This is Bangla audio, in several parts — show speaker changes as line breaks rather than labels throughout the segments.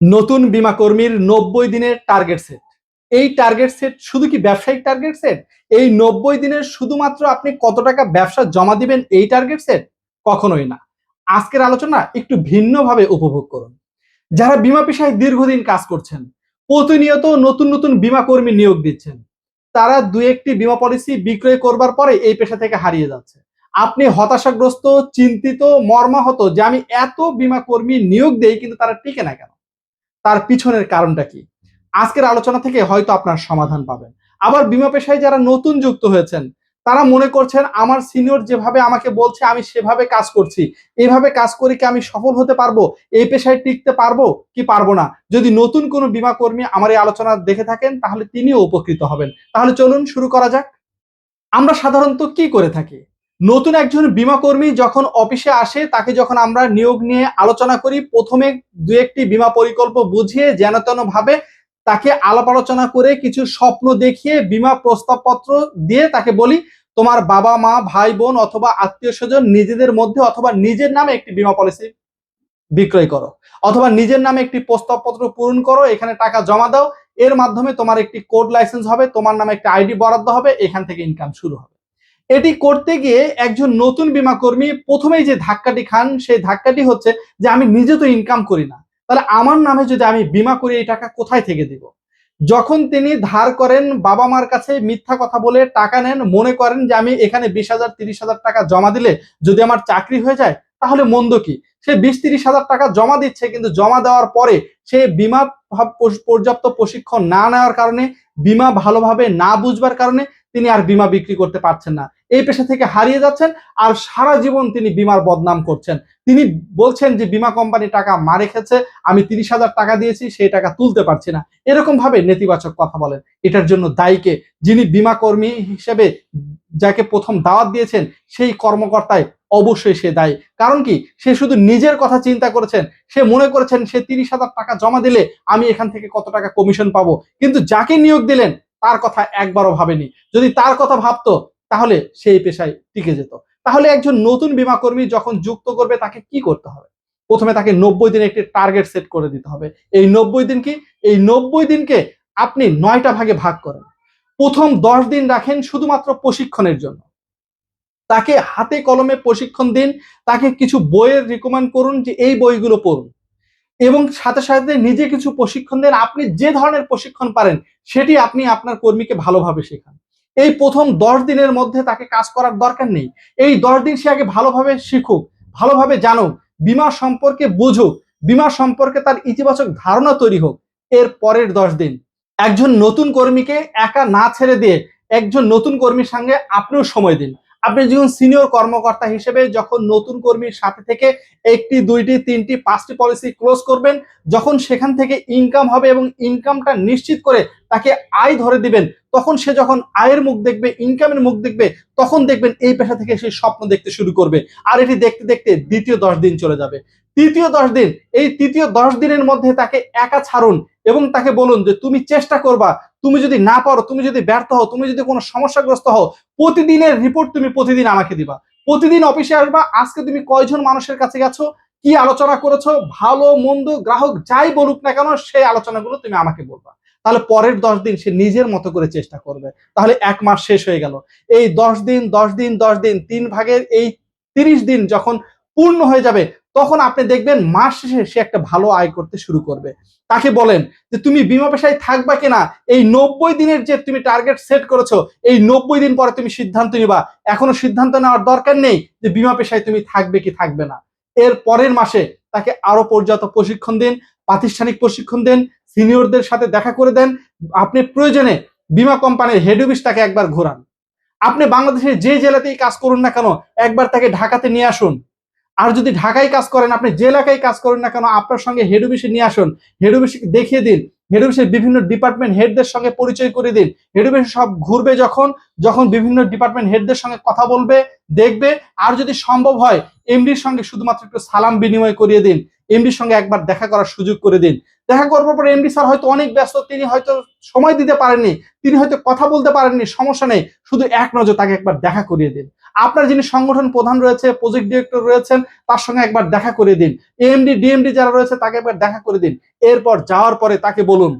নতুন বিমা কর্মীর নব্বই দিনের টার্গেট সেট এই টার্গেট সেট শুধু কি ব্যবসায়িক টার্গেট সেট এই নব্বই দিনের শুধুমাত্র আপনি কত টাকা ব্যবসা জমা দিবেন এই টার্গেট সেট কখনোই না। আজকের আলোচনা একটু ভিন্নভাবে উপভোগ করুন। যারা বিমা পেশায় দীর্ঘদিন কাজ করছেন, প্রতিনিয়ত নতুন নতুন বিমা কর্মী নিয়োগ দিচ্ছেন, তারা দু একটি বিমা পলিসি বিক্রয় করবার পরে এই পেশা থেকে হারিয়ে যাচ্ছে। আপনি হতাশাগ্রস্ত, চিন্তিত, মর্মাহত যে আমি এত বিমা কর্মী নিয়োগ দেই কিন্তু তারা টিকে না কেন? তার পিছনের কারণটা কি? আজকের আলোচনা থেকে হয়তো আপনার সমাধান পাবেন। আবার বিমা পেশায় যারা নতুন যুক্ত হয়েছেন, তারা মনে করছেন, আমার সিনিয়র যেভাবে আমাকে বলছে, আমি সেভাবে কাজ করছি। এইভাবে কাজ করে কি আমি সফল হতে পারব? এই পেশায় টিকতে পারব কি পারব না? যদি নতুন কোনো বিমা কর্মী আমার এই আলোচনা দেখে থাকেন, তাহলে তিনিও উপকৃত হবেন। তাহলে চলুন শুরু করা যাক। আমরা সাধারণত কি করে থাকি? নতুন একজন বিমা কর্মী যখন অফিসে আসে, তাকে যখন আমরা নিয়োগ নিয়ে আলোচনা করি, প্রথমে দু একটি বিমা পরিকল্প বুঝিয়ে যেন ভাবে তাকে আলাপ আলোচনা করে কিছু স্বপ্ন দেখিয়ে বিমা প্রস্তাবপত্র দিয়ে তাকে বলি, তোমার বাবা, মা, ভাই, বোন অথবা আত্মীয় স্বজন নিজেদের মধ্যে অথবা নিজের নামে একটি বিমা পলিসি বিক্রয় করো। অথবা নিজের নামে একটি প্রস্তাবপত্র পূরণ করো, এখানে টাকা জমা দাও। এর মাধ্যমে তোমার একটি কোড লাইসেন্স হবে, তোমার নামে একটা আইডি বরাদ্দ হবে, এখান থেকে ইনকাম শুরু হবে। এটি করতে গিয়ে একজন নতুন বিমা কর্মী প্রথমেই যে ধাক্কাটি খান, সেই ধাক্কাটি হচ্ছে যে আমি নিজে তো ইনকাম করি না। তাহলে আমার নামে যদি আমি বিমা করি, এই টাকা কোথায় থেকে দিব? যখন তিনি ধার করেন, বাবা মার কাছে মিথ্যা কথা বলে টাকা নেন, মনে করেন যে আমি এখানে বিশ হাজার, তিরিশ হাজার টাকা জমা দিলে যদি আমার চাকরি হয়ে যায়, তাহলে মন্দ কি? সে বিশ, তিরিশ হাজার টাকা জমা দিচ্ছে, কিন্তু জমা দেওয়ার পরে সে বিমা পর্যাপ্ত প্রশিক্ষণ না নেওয়ার কারণে, বিমা ভালোভাবে না বুঝবার কারণে তিনি আর বিমা বিক্রি করতে পারছেন না। এই পেশা থেকে হারিয়ে যাচ্ছেন আর সারা জীবন তিনি বিমার বদনাম করছেন। তিনি বলছেন যে, বিমা কোম্পানি টাকা মারে খেছে আমি তিরিশ হাজার টাকা দিয়েছি, সেই টাকা তুলতে পারছি না। এরকম ভাবে নেতিবাচক কথা বলেন। এটার জন্য দায়ীকে যিনি বিমা কর্মী হিসেবে যাকে প্রথম দাওয়াত দিয়েছেন, সেই কর্মকর্তায় অবশ্যই সে দায়ী। কারণ কি? সে শুধু নিজের কথা চিন্তা করেছেন। সে মনে করেছেন, সে তিরিশ হাজার টাকা জমা দিলে আমি এখান থেকে কত টাকা কমিশন পাবো। কিন্তু যাকে নিয়োগ দিলেন, তার কথা একবারও ভাবেনি। যদি তার কথা ভাবতো তাহলে সেই পেশায় টিকে যেত। তাহলে একজন নতুন বিমা কর্মী যখন যুক্ত করবে, তাকে কি করতে হবে? প্রথমে তাকে নব্বই দিনে একটি টার্গেট সেট করে দিতে হবে। এই নব্বই দিন কি? এই নব্বই দিনকে আপনি নয়টা ভাগে ভাগ করেন। প্রথম দশ দিন রাখেন শুধুমাত্র প্রশিক্ষণের জন্য। তাকে হাতে কলমে প্রশিক্ষণ দিন, তাকে কিছু বইয়ের রিকমেন্ড করুন যে এই বইগুলো পড়ুন। এবং সাথে সাথে নিজে কিছু প্রশিক্ষণ দেন। আপনি যে ধরনের প্রশিক্ষণ পারেন, সেটি আপনি আপনার কর্মীকে ভালোভাবে শেখান। এই প্রথম দশ দিনের মধ্যে তাকে কাজ করার দরকার নেই। এই দশ দিন সে আগে ভালোভাবে শিখুক, ভালোভাবে জানুক, বিমা সম্পর্কে বুঝুক, বিমা সম্পর্কে তার ইতিবাচক ধারণা তৈরি হোক, এর পরের দশ দিন। একজন নতুন কর্মীকে একা না ছেড়ে দিয়ে একজন নতুন কর্মীর সঙ্গে আপনিও সময় দিন। আপনি যখন সিনিয়র কর্মকর্তা হিসেবে যখন নতুন কর্মীর সাথে থেকে একটি, দুইটি, তিনটি, পাঁচটি পলিসি ক্লোজ করবেন, যখন সেখান থেকে ইনকাম হবে এবং ইনকামটা নিশ্চিত করে তাকে আয় ধরে দিবেন, তখন সে যখন আয়ের মুখ দেখবে ইনকামের মুখ দেখবে, তখন দেখবেন এই পেশা থেকে সে স্বপ্ন দেখতে শুরু করবে। আর এটি দেখতে দেখতে দ্বিতীয় দশ দিন চলে যাবে। তৃতীয় দশ দিন, এই তৃতীয় দশ দিনের মধ্যে তাকে একা ছাড়ুন এবং তাকে বলুন যে, তুমি চেষ্টা করবা তুমি যদি না পারো, তুমি যদি ব্যর্থ হও, তুমি যদি কোনো সমস্যাগ্রস্ত হও, প্রতিদিনের রিপোর্ট তুমি প্রতিদিন আমাকে দিবা। প্রতিদিন অফিসে আসবা, আজকে তুমি কয়জন মানুষের কাছে গেছো, কি আলোচনা করেছ, ভালো, মন্দ, গ্রাহক যাই বলুক না কেন, সেই আলোচনাগুলো তুমি আমাকে বলবা। তাহলে পরের দশ দিন সে নিজের মতো করে চেষ্টা করবে। তাহলে এক মাস শেষ হয়ে গেল। এই দশ দিন দশ দিন দশ দিন, তিন ভাগের এই তিরিশ দিন যখন পূর্ণ হয়ে যাবে তখন আপনি দেখবেন মাস শেষে সে একটা ভালো আয় করতে শুরু করবে। তাকে বলেন? যে তুমি বিমা পেশায় থাকবা কিনা? এই নব্বই দিনের যে তুমি টার্গেট সেট করেছ, এই নব্বই দিন পরে তুমি সিদ্ধান্ত নিবা। এখনও সিদ্ধান্ত নেওয়ার দরকার নেই যে বিমা পেশায় তুমি থাকবে কি থাকবে না। এর পরের মাসে তাকে আরও পর্যাপ্ত প্রশিক্ষণ দিন, প্রাতিষ্ঠানিক প্রশিক্ষণ দেন, সিনিয়রদের সাথে দেখা করে দেন। আপনি প্রয়োজনে বিমা কোম্পানির হেড অফিস তাকে একবার ঘোরান। আপনি বাংলাদেশের যে জেলাতেই কাজ করুন না কেন, একবার তাকে ঢাকাতে নিয়ে আসুন। আর যদি ঢাকায় কাজ করেন, আপনি যে এলাকায় কাজ করেন না কেন, আপনার সঙ্গে হেড অফিসে নিয়ে আসুন হেড অফিসে দেখিয়ে দিন হেড অফিসের বিভিন্ন ডিপার্টমেন্ট হেডদের সঙ্গে পরিচয় করে দিন। হেড অফিসে সব ঘুরবে যখন যখন বিভিন্ন ডিপার্টমেন্ট হেডদের সঙ্গে কথা বলবে, দেখবে। আর যদি সম্ভব হয় এমডির সঙ্গে শুধুমাত্র একটু সালাম বিনিময় করিয়ে দিন এমডির সঙ্গে একবার দেখা করার সুযোগ করে দিন। দেখা করবার পর এমডি স্যার হয়তো অনেক ব্যস্ত, তিনি হয়তো সময় দিতে পারেননি, তিনি হয়তো কথা বলতে পারেননি, সমস্যা নেই, শুধু এক নজর তাকে একবার দেখা করিয়ে দিন। আপনার যিনি সংগঠন প্রধান রয়েছে প্রজেক্ট ডিরেক্টর রয়েছেন, তার সঙ্গে একবার দেখা করে দিন। এমডি ডিএমডি যারা রয়েছে, তাকে একবার দেখা করে দিন। এরপর যাওয়ার পরে তাকে বলুন,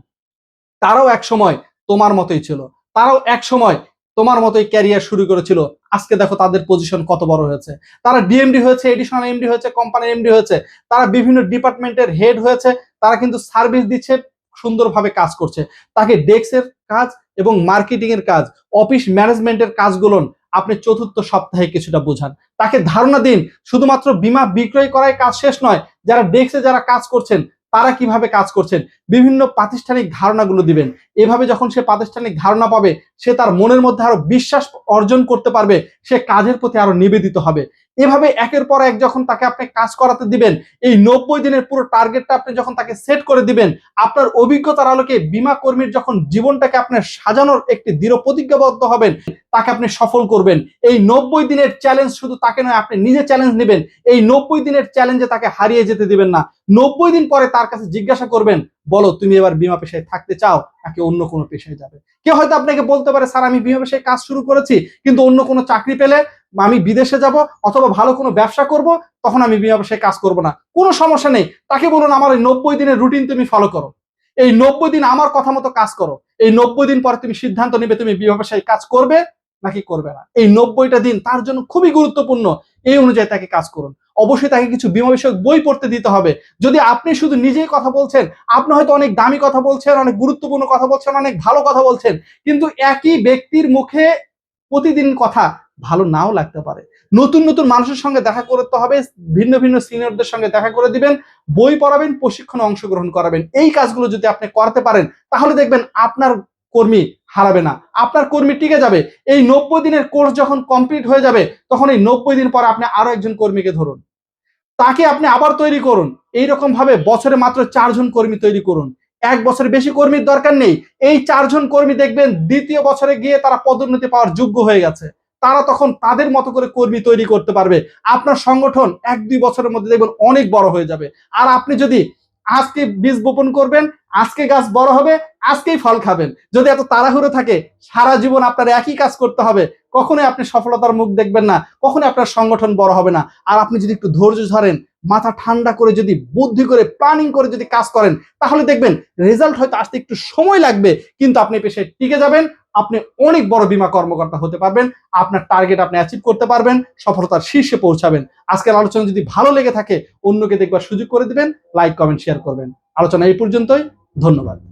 তারাও এক সময় তোমার মতোই ছিল। তারাও এক সময় তোমার মতোই ক্যারিয়ার শুরু করেছিল। আজকে দেখো তাদের পজিশন কত বড় হয়েছে। তারা ডিএমডি হয়েছে এডিশনাল এমডি হয়েছে কোম্পানির এমডি হয়েছে। তারা বিভিন্ন ডিপার্টমেন্টের হেড হয়েছে। তারা কিন্তু সার্ভিস দিচ্ছে, সুন্দরভাবে কাজ করছে। তাকে ডেস্কের কাজ এবং মার্কেটিং এর কাজ অফিস ম্যানেজমেন্টের কাজগুলো আপনি চতুর্থ সপ্তাহে কিছুটা বোঝান। তাকে ধারণা দিন, শুধুমাত্র বিমা বিক্রয় করাই কাজ শেষ নয়, যারা ডেস্কে যারা কাজ করছেন, তারা কীভাবে কাজ করছেন, বিভিন্ন প্রাতিষ্ঠানিক ধারণাগুলো দিবেন। এভাবে যখন সে প্রাতিষ্ঠানিক ধারণা পাবে, সে তার মনের মধ্যে আরও বিশ্বাস অর্জন করতে পারবে, সে কাজের প্রতি আরও নিবেদিত হবে। এভাবে একের পর এক যখন তাকে আপনি কাজ করাতে দিবেন, এই নব্বই দিনের পুরো টার্গেটটা আপনি যখন তাকে সেট করে দিবেন, আপনার অভিজ্ঞতার আলোকে বিমা কর্মীর যখন জীবনটাকে আপনার সাজানোর একটি দৃঢ় প্রতিজ্ঞাবদ্ধ হবেন তাকে আপনি সফল করবেন। এই নব্বই দিনের চ্যালেঞ্জ শুধু তাকে নয়, আপনি নিজে চ্যালেঞ্জ নেবেন। এই নব্বই দিনের চ্যালেঞ্জে তাকে হারিয়ে যেতে দিবেন না। নব্বই দিন পরে তার কাছে জিজ্ঞাসা করবেন, বলো, তুমি এবার বিমা পেশায় থাকতে চাও নাকি অন্য কোনো পেশায় যাবে? কেউ হয়তো আপনাকে বলতে পারে, স্যার, আমি বিমা পেশায় কাজ শুরু করেছি, কিন্তু অন্য কোনো চাকরি পেলে আমি বিদেশে যাব অথবা ভালো কোনো ব্যবসা করব, তখন আমি বিমা পেশায় কাজ করব না। কোনো সমস্যা নেই। তাকে বলুন, আমার এই নব্বই দিনের রুটিন তুমি ফলো করো। এই নব্বই দিন আমার কথা মতো কাজ করো। এই নব্বই দিন পরে তুমি সিদ্ধান্ত নেবে তুমি বিমা পেশায় কাজ করবে নাকি করবে না। এই নব্বইটা দিন তার জন্য খুবই গুরুত্বপূর্ণ এই অনুযায়ী তাকে কাজ করুন। অবশ্যই তাকে কিছু বিমা বিষয়ক বই পড়তে দিতে হবে। যদি আপনি শুধু নিজেই কথা বলছেন, আপনি হয়তো অনেক দামি কথা বলছেন, অনেক গুরুত্বপূর্ণ কথা বলছেন, অনেক ভালো কথা বলছেন, কিন্তু একই ব্যক্তির মুখে প্রতিদিন কথা ভালো নাও লাগতে পারে। নতুন নতুন মানুষের সঙ্গে দেখা করতে হবে, ভিন্ন ভিন্ন সিনিয়রদের সঙ্গে দেখা করে দিবেন, বই পড়াবেন, প্রশিক্ষণে অংশগ্রহণ করাবেন। এই কাজগুলো যদি আপনি করতে পারেন, তাহলে দেখবেন আপনার কর্মী হারাবে না। আপনার কর্মী টিকে যাবে। এই নব্বই দিনের কোর্স যখন কমপ্লিট হয়ে যাবে, তখন এই নব্বই দিন পর আপনি আরও একজন কর্মীকে ধরুন। তাকে আপনি আবার তৈরি করুন। এইরকম ভাবে বছরে মাত্র চারজন কর্মী তৈরি করুন। এক বছরে বেশি কর্মীর দরকার নেই। এই চারজন কর্মী দেখবেন দ্বিতীয় বছরে গিয়ে তারা পদোন্নতি পাওয়ার যোগ্য হয়ে গেছে। তারা তখন তাদের মতো করে কর্মী তৈরি করতে পারবে। আপনার সংগঠন এক দুই বছরের মধ্যে দেখবেন অনেক বড় হয়ে যাবে। আর আপনি যদি আজকে বীজ বপন করবেন, আজকে গাছ বড় হবে, আজকেই ফল খাবেন। যদি এত তাড়াহুড়ো থাকে, সারা জীবন আপনার একই কাজ করতে হবে, কখনোই আপনি সফলতার মুখ দেখবেন না, কখনোই আপনার সংগঠন বড় হবে না। আর আপনি যদি একটু ধৈর্য ধরেন মাথা ঠান্ডা করে যদি, বুদ্ধি করে প্ল্যানিং করে যদি কাজ করেন, তাহলে দেখবেন রেজাল্ট হয়তো আসতে একটু সময় লাগবে, কিন্তু আপনি পেশায় টিকে যাবেন, আপনি অনেক বড় বিমা কর্মকর্তা হতে পারবেন, আপনার টার্গেট আপনি অ্যাচিভ করতে পারবেন, সফলতার শীর্ষে পৌঁছাবেন। আজকের আলোচনা যদি ভালো লেগে থাকে, অন্যকে দেখবার সুযোগ করে দিবেন লাইক কমেন্ট শেয়ার করবেন। আলোচনা এই পর্যন্তই, ধন্যবাদ।